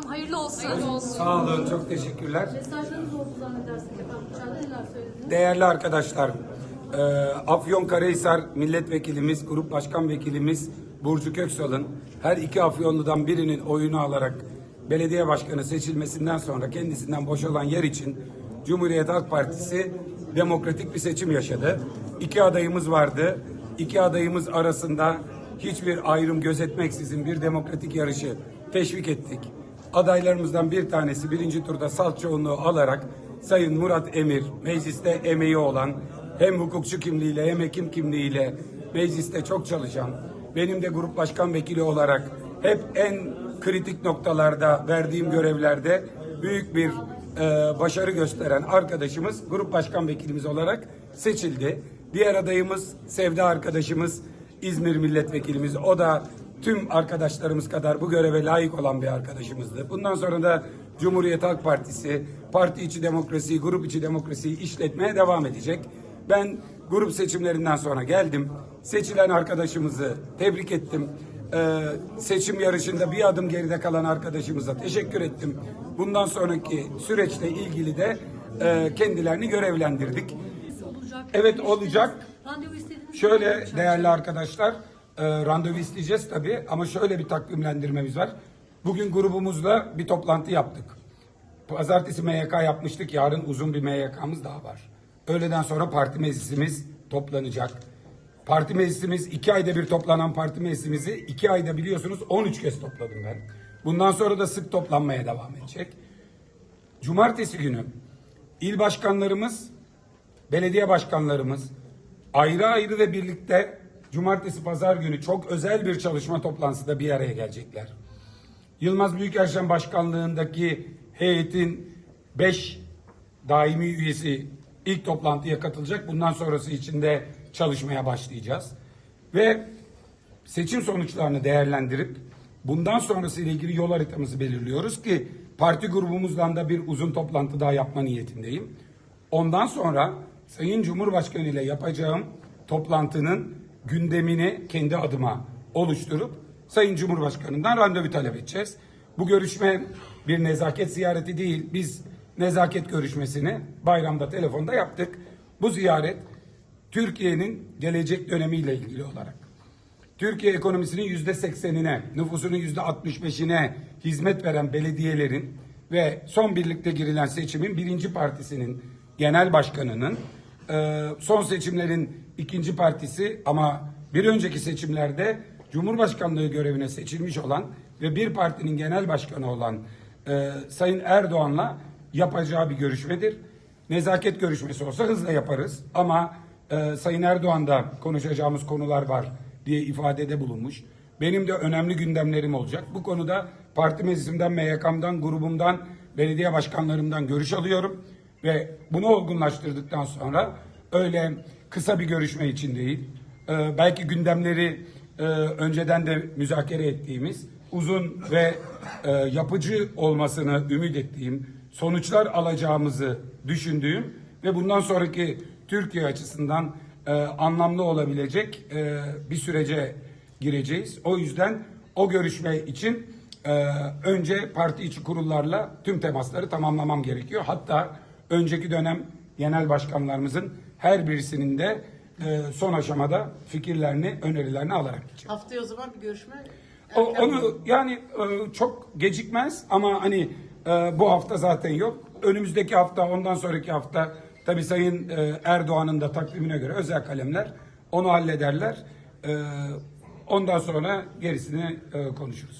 efendim. Hayırlı olsun. Hayırlı olsun. Sağ olun, çok teşekkürler. Mesajlarınız oldu zannedersek efendim. İçeride neler söylediniz? Değerli arkadaşlar, e, Afyonkarahisar milletvekilimiz, grup başkan vekilimiz Burcu Köksal'ın her iki Afyonlu'dan birinin oyunu alarak belediye başkanı seçilmesinden sonra kendisinden boşalan yer için Cumhuriyet Halk Partisi demokratik bir seçim yaşadı. İki adayımız vardı. İki adayımız arasında hiçbir ayrım gözetmeksizin bir demokratik yarışı teşvik ettik. Adaylarımızdan bir tanesi birinci turda salt çoğunluğu alarak Sayın Murat Emir, mecliste emeği olan, hem hukukçu kimliğiyle hem hekim kimliğiyle mecliste çok çalışan, benim de grup başkan vekili olarak hep en kritik noktalarda verdiğim görevlerde büyük bir e, başarı gösteren arkadaşımız grup başkan vekilimiz olarak seçildi. Diğer adayımız Sevda arkadaşımız İzmir milletvekilimiz. O da tüm arkadaşlarımız kadar bu göreve layık olan bir arkadaşımızdı. Bundan sonra da Cumhuriyet Halk Partisi, parti içi demokrasiyi, grup içi demokrasiyi işletmeye devam edecek. Ben grup seçimlerinden sonra geldim. Seçilen arkadaşımızı tebrik ettim. Ee, seçim yarışında bir adım geride kalan arkadaşımıza teşekkür ettim. Bundan sonraki süreçle ilgili de e, kendilerini görevlendirdik. Olacak. Evet olacak. Şöyle değerli arkadaşlar, e, randevu isteyeceğiz tabii ama şöyle bir takvimlendirmemiz var. Bugün grubumuzla bir toplantı yaptık. Pazartesi MYK yapmıştık, yarın uzun bir MYK'mız daha var. Öğleden sonra parti meclisimiz toplanacak. Parti meclisimiz iki ayda bir toplanan parti meclisimizi iki ayda biliyorsunuz 13 kez topladım ben. Bundan sonra da sık toplanmaya devam edecek. Cumartesi günü il başkanlarımız belediye başkanlarımız ayrı ayrı ve birlikte cumartesi pazar günü çok özel bir çalışma toplantısında bir araya gelecekler. Yılmaz Büyükerşen başkanlığındaki heyetin 5 daimi üyesi ilk toplantıya katılacak. Bundan sonrası için de çalışmaya başlayacağız. Ve seçim sonuçlarını değerlendirip bundan sonrası ile ilgili yol haritamızı belirliyoruz ki parti grubumuzdan da bir uzun toplantı daha yapma niyetindeyim. Ondan sonra Sayın Cumhurbaşkanı ile yapacağım toplantının gündemini kendi adıma oluşturup Sayın Cumhurbaşkanı'ndan randevu talep edeceğiz. Bu görüşme bir nezaket ziyareti değil. Biz nezaket görüşmesini bayramda telefonda yaptık. Bu ziyaret Türkiye'nin gelecek dönemiyle ilgili olarak Türkiye ekonomisinin yüzde seksenine, nüfusunun yüzde altmış beşine hizmet veren belediyelerin ve son birlikte girilen seçimin birinci partisinin genel başkanının son seçimlerin ikinci partisi ama bir önceki seçimlerde Cumhurbaşkanlığı görevine seçilmiş olan ve bir partinin genel başkanı olan e, Sayın Erdoğan'la yapacağı bir görüşmedir. Nezaket görüşmesi olsa hızla yaparız ama e, Sayın Erdoğan'da konuşacağımız konular var diye ifadede bulunmuş. Benim de önemli gündemlerim olacak. Bu konuda parti meclisimden, MYK'mdan, grubumdan, belediye başkanlarımdan görüş alıyorum. Ve bunu olgunlaştırdıktan sonra öyle kısa bir görüşme için değil, e, belki gündemleri e, önceden de müzakere ettiğimiz, uzun ve e, yapıcı olmasını ümit ettiğim, sonuçlar alacağımızı düşündüğüm ve bundan sonraki Türkiye açısından e, anlamlı olabilecek e, bir sürece gireceğiz. O yüzden o görüşme için e, önce parti içi kurullarla tüm temasları tamamlamam gerekiyor. Hatta önceki dönem genel başkanlarımızın her birisinin de e, son aşamada fikirlerini, önerilerini alarak gideceğim. Haftaya o zaman bir görüşme. O, onu yani e, çok gecikmez ama hani e, bu hafta zaten yok. Önümüzdeki hafta, ondan sonraki hafta tabii Sayın e, Erdoğan'ın da takvimine göre özel kalemler onu hallederler. E, ondan sonra gerisini e, konuşuruz.